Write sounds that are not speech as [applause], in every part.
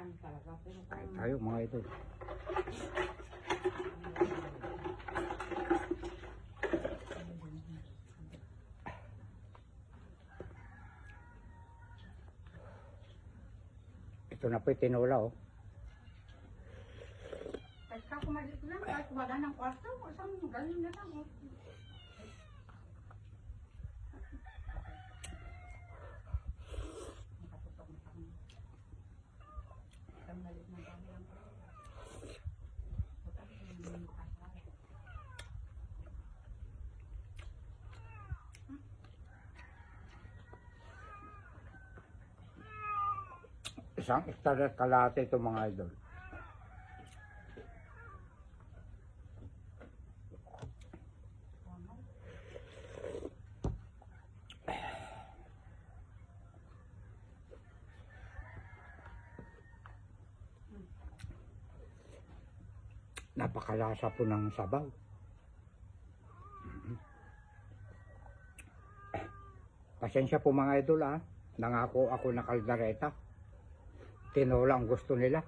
kain talaga. Pero Kain tayo mga idol. Ito na po yung tinola oh. kahit ka kumalit lang, kahit wala ng kwarto, isang ganun na lang. oh. Nakatutok na kami. Isang malit na dami lang. Bukas, hindi mo makasaya. Isang istarya kalate ito mga idol. Napakalasa po ng sabaw. Mhm. Pasensya po mga idol ah. Nangako ako na kaldareta. Tinola ang gusto nila.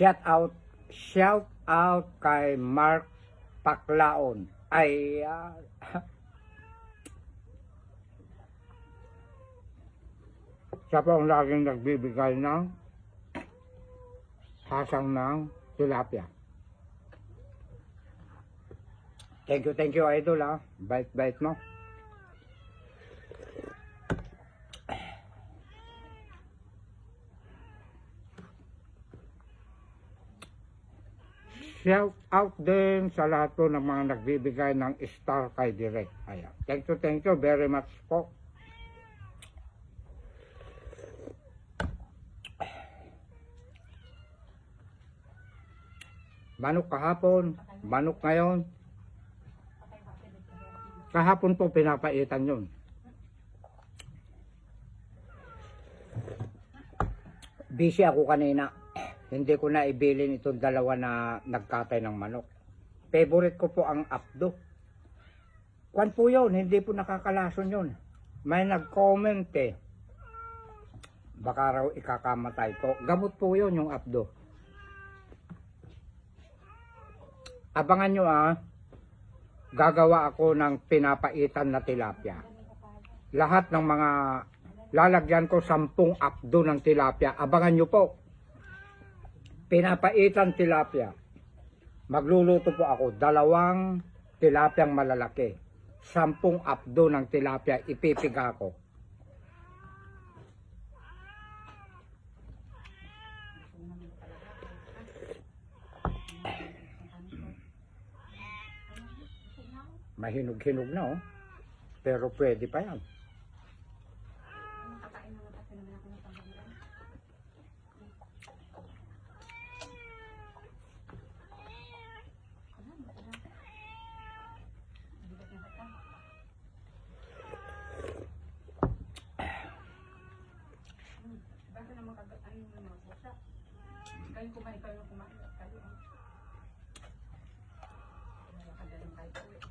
Shout out, shout out kay Mark Paklaon. Ay, ah, siya po ang laging nagbibigay ng hasang ng tilapia. Thank you, thank you, idol ha. Bite-bite mo. Shout out din sa lahat po ng mga nagbibigay ng star kay Direct. Ayan. Thank you, thank you very much po. Manok kahapon, manok ngayon. Kahapon po pinapaitan yun. Busy ako kanina. Hindi ko na ibilin itong dalawa na nagkatay ng manok. Favorite ko po ang apdo. Kwan po yun, hindi po nakakalason yun. May nag-comment eh. Baka raw ikakamatay ko. Gamot po yun yung apdo. Abangan nyo ah, gagawa ako ng pinapaitan na tilapia. Lahat ng mga lalagyan ko sampung apdo ng tilapia. Abangan nyo po. Pinapaitan tilapia. Magluluto po ako dalawang tilapyang malalaki. Sampung apdo ng tilapia ipipiga ko. Mahinog-hinog na oh. Pero pwede pa yan. Nakakain naman kasi naman ako ng panghalan. Wala, wala. Bigat na kita. Hmm, Bakit naman kagat ano yung mga pusa? Kayo kumain kayo kumain at kayo. ah. Wala ka ganun kayo ulit.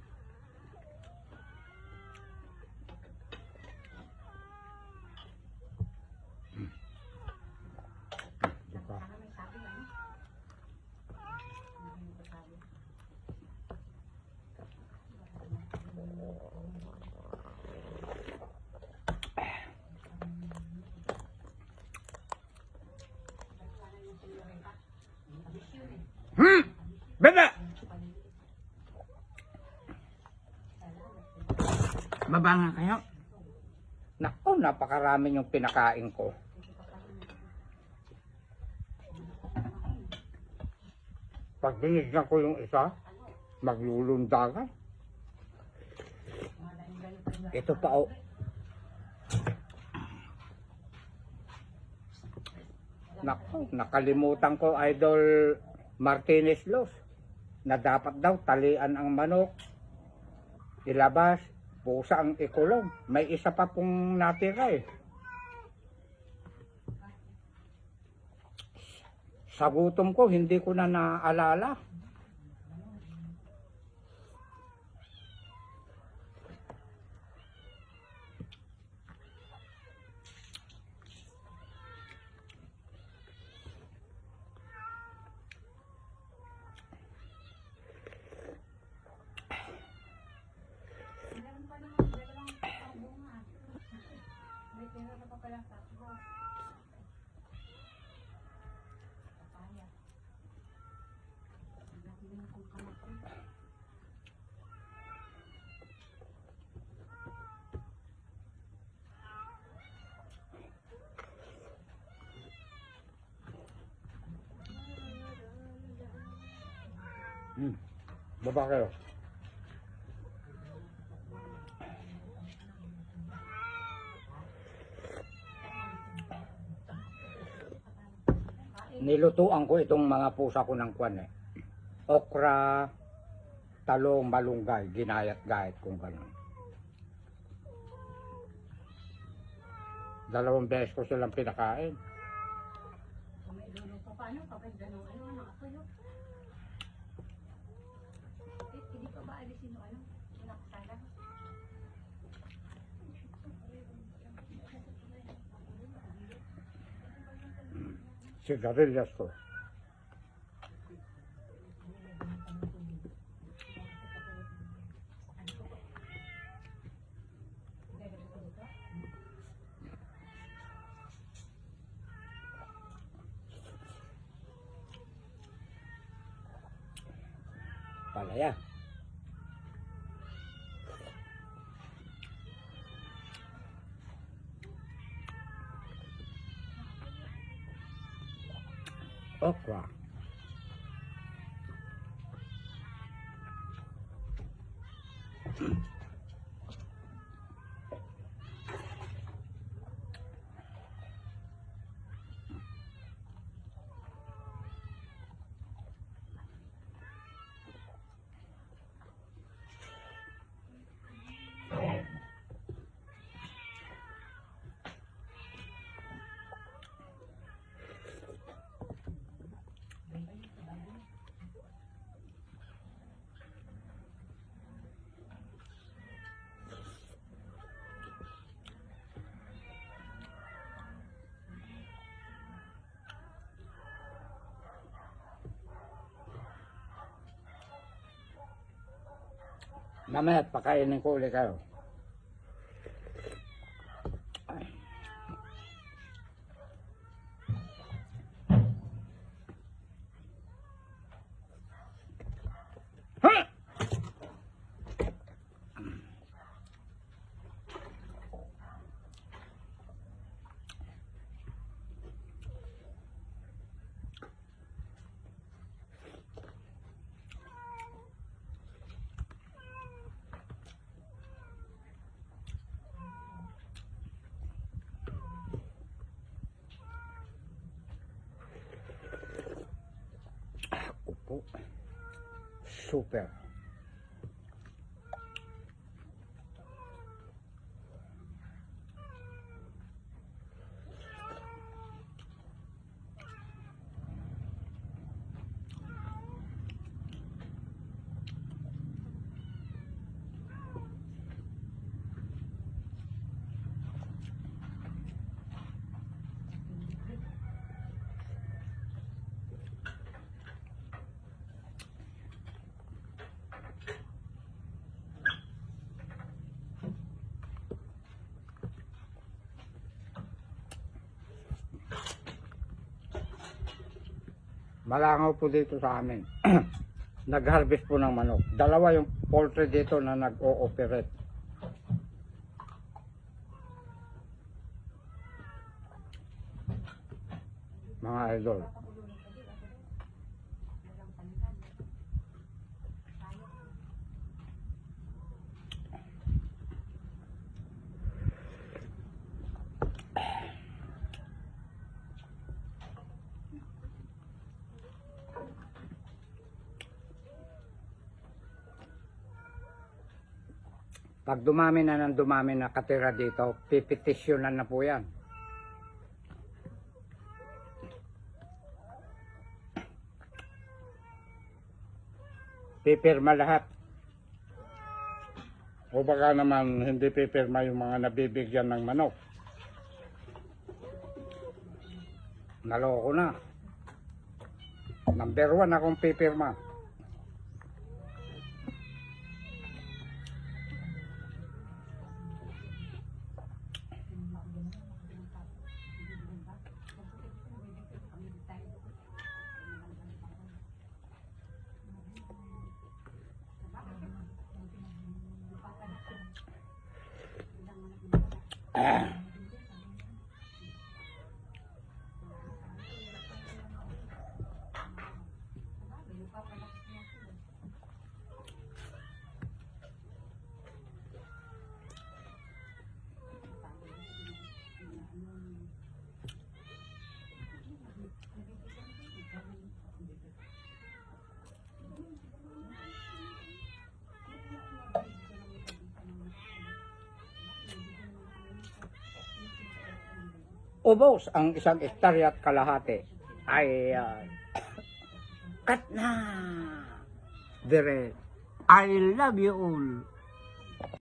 Diba? Sana may sabi ano? Hindi ko sabi. Hmm! Bebe! Baba nga kayo. Naku, napakarami yung pinakain ko. Pag binigyan ko yung isa, maglulundagan. Ito pa oh. Naku, nakalimutan ko Idol Martinez Los na dapat daw talian ang manok, ilabas, pusa ang ikulong. May isa pa pong natira eh. Sa gutom ko, hindi ko na naalala. Meron pa naman dalawang bunga. May tira na pa pala tatlo. Papaya. Ang dami na kong kamati. Hmm. Baba kayo. Nilutuan ko itong mga pusa ko ng kwan eh. Okra, talong, malunggay, ginayat-gayat kung gano'n. Dalawang beses ko silang pinakain. Kung may luluto pa, ano, kapag gano'n, ano, ano, ako yun. Eh, hindi pa ba alisin o ano? Wala ka sana. Sigarilyas ko. Palaya. Okra. Mamaya, pakainin ko ulit kayo. ficou super. Malangaw po dito sa amin. [clears throat] Nag-harvest po ng manok. Dalawa yung poultry dito na nag-o-operate. Mga idol. Pag dumami na ng dumami na katira dito, pipetisyonan na po yan. Pipirma lahat. O baka naman hindi pipirma yung mga nabibigyan ng manok. Naloko na. Number one akong pipirma. Ah. Ubos ang isang hektarya at kalahati ay uh, [coughs] cut na. Dire. I love you all.